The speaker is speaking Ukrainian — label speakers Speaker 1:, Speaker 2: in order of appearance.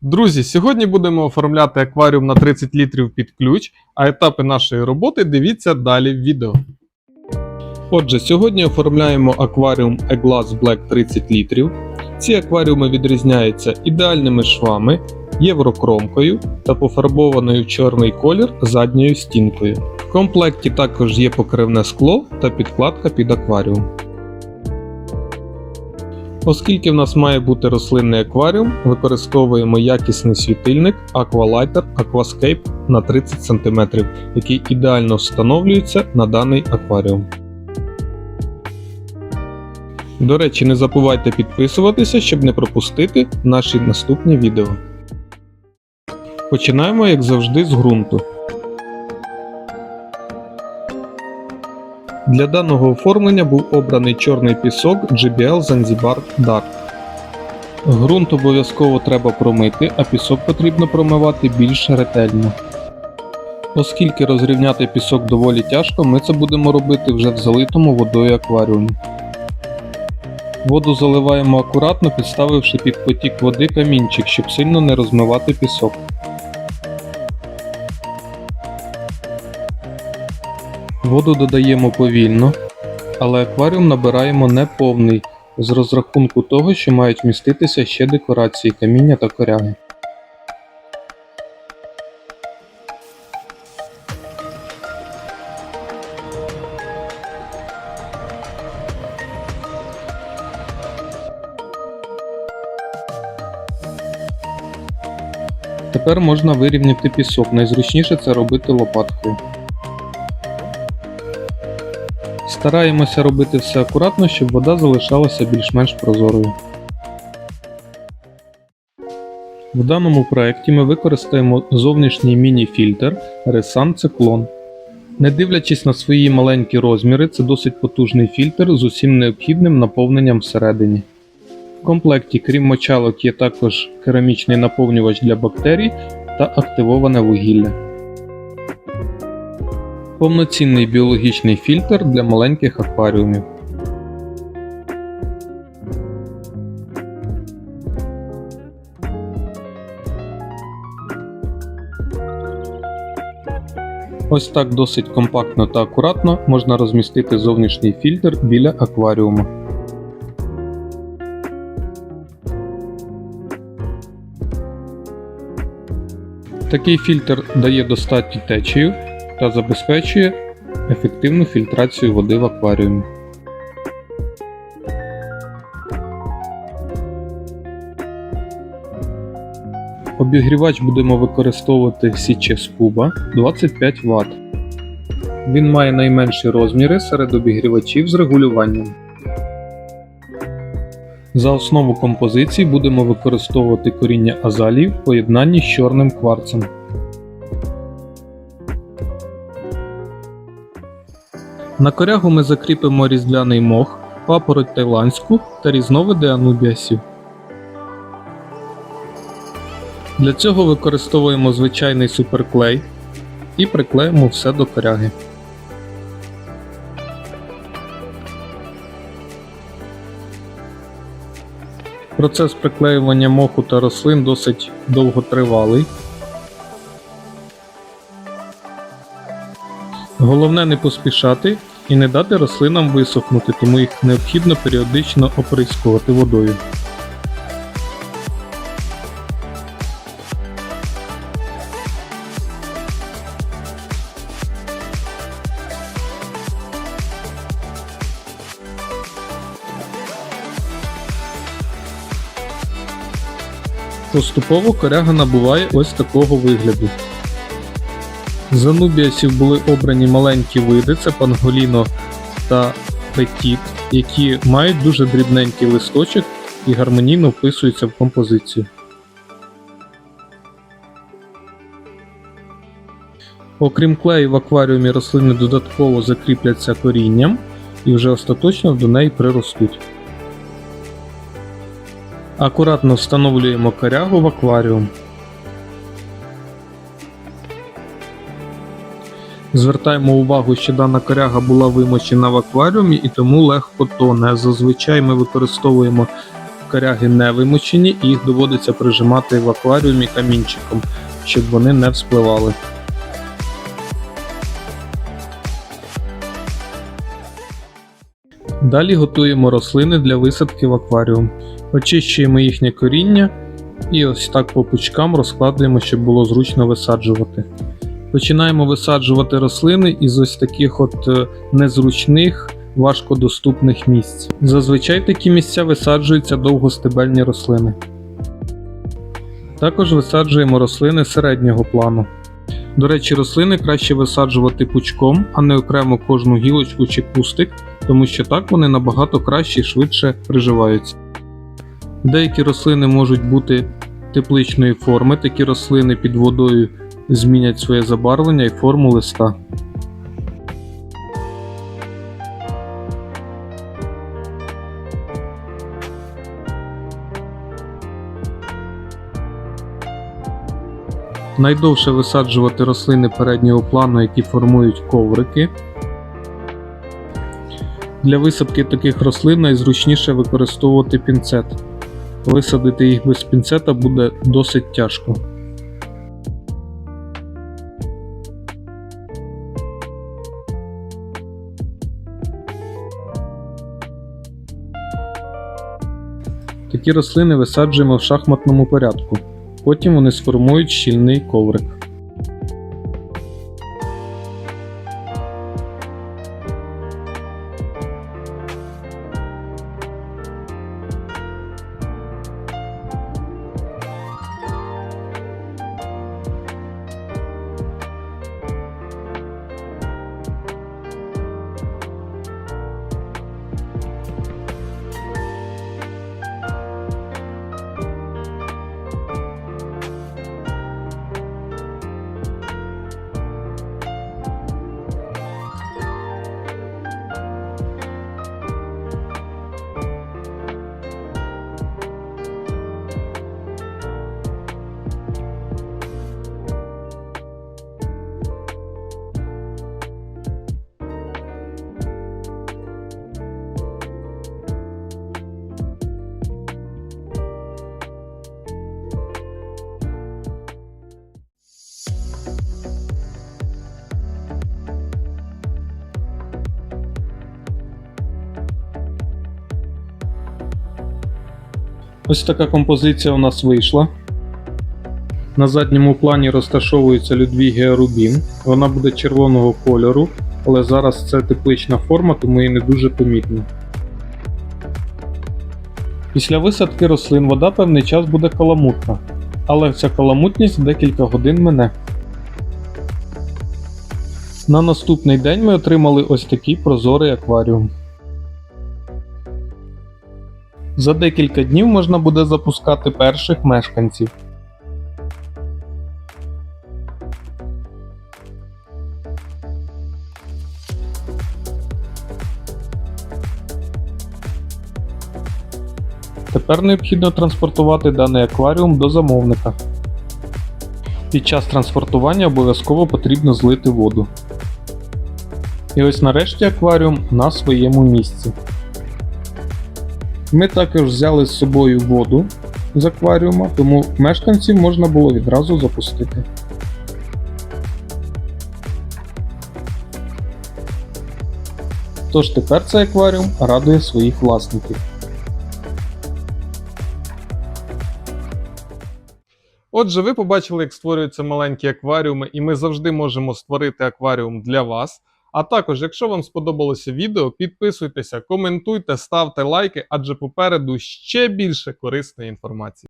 Speaker 1: Друзі, сьогодні будемо оформляти акваріум на 30 літрів під ключ, а етапи нашої роботи дивіться далі в відео. Отже, сьогодні оформляємо акваріум E-Glass Black 30 літрів. Ці акваріуми відрізняються ідеальними швами, єврокромкою та пофарбованою в чорний колір задньою стінкою. В комплекті також є покривне скло та підкладка під акваріум. Оскільки в нас має бути рослинний акваріум, використовуємо якісний світильник Aqualighter Aquascape на 30 см, який ідеально встановлюється на даний акваріум. До речі, не забувайте підписуватися, щоб не пропустити наші наступні відео. Починаємо, як завжди, з ґрунту. Для даного оформлення був обраний чорний пісок GBL Zanzibar Dark. Ґрунт обов'язково треба промити, а пісок потрібно промивати більш ретельно. Оскільки розрівняти пісок доволі тяжко, ми це будемо робити вже в залитому водою акваріумі. Воду заливаємо акуратно, підставивши під потік води камінчик, щоб сильно не розмивати пісок. Воду додаємо повільно, але акваріум набираємо не повний, з розрахунку того, що мають вміститися ще декорації каміння та коряги. Тепер можна вирівняти пісок. Найзручніше це робити лопаткою. Стараємося робити все акуратно, щоб вода залишалася більш-менш прозорою. В даному проєкті ми використаємо зовнішній міні-фільтр Resan Cyclone. Не дивлячись на свої маленькі розміри, це досить потужний фільтр з усім необхідним наповненням всередині. В комплекті, крім мочалок, є також керамічний наповнювач для бактерій та активоване вугілля. Повноцінний біологічний фільтр для маленьких акваріумів. Ось так досить компактно та акуратно можна розмістити зовнішній фільтр біля акваріуму. Такий фільтр дає достатню течію та забезпечує ефективну фільтрацію води в акваріумі. Обігрівач будемо використовувати Січе Куба 25 Вт. Він має найменші розміри серед обігрівачів з регулюванням. За основу композиції будемо використовувати коріння азалії в поєднанні з чорним кварцем. На корягу ми закріпимо різдляний мох, папороть тайландську та різновиди анубіасів. Для цього використовуємо звичайний суперклей і приклеїмо все до коряги. Процес приклеювання моху та рослин досить довготривалий. Головне не поспішати і не дати рослинам висохнути, тому їх необхідно періодично оприскувати водою. Поступово коряга набуває ось такого вигляду. З анубіасів були обрані маленькі види, це панголіно та петіт, які мають дуже дрібненький листочок і гармонійно вписуються в композицію. Окрім клею в акваріумі рослини додатково закріпляться корінням і вже остаточно до неї приростуть. Акуратно встановлюємо корягу в акваріум. Звертаємо увагу, що дана коряга була вимочена в акваріумі і тому легко тоне. Зазвичай ми використовуємо коряги не вимочені і їх доводиться прижимати в акваріумі камінчиком, щоб вони не вспливали. Далі готуємо рослини для висадки в акваріум. Очищуємо їхнє коріння і ось так по пучкам розкладуємо, щоб було зручно висаджувати. Починаємо висаджувати рослини із ось таких от е, незручних, важкодоступних місць. Зазвичай такі місця висаджуються довгостебельні рослини. Також висаджуємо рослини середнього плану. До речі, рослини краще висаджувати пучком, а не окремо кожну гілочку чи кустик, тому що так вони набагато краще і швидше приживаються. Деякі рослини можуть бути тепличної форми, такі рослини під водою змінять своє забарвлення і форму листа. Найдовше висаджувати рослини переднього плану, які формують коврики. Для висадки таких рослин найзручніше використовувати пінцет. Висадити їх без пінцета буде досить тяжко. Такі рослини висаджуємо в шахматному порядку. Потім вони сформують щільний коврик. Ось така композиція у нас вийшла. На задньому плані розташовується Людвігія Рубін. Вона буде червоного кольору, але зараз це теплична форма, тому її не дуже помітно. Після висадки рослин вода певний час буде каламутна, але ця каламутність декілька годин мине. На наступний день ми отримали ось такий прозорий акваріум. За декілька днів можна буде запускати перших мешканців. Тепер необхідно транспортувати даний акваріум до замовника. Під час транспортування обов'язково потрібно злити воду. І ось нарешті акваріум на своєму місці. Ми також взяли з собою воду з акваріума, тому мешканців можна було відразу запустити. Тож тепер цей акваріум радує своїх власників. Отже, ви побачили, як створюються маленькі акваріуми, і ми завжди можемо створити акваріум для вас. А також, якщо вам сподобалося відео, підписуйтеся, коментуйте, ставте лайки, адже попереду ще більше корисної інформації.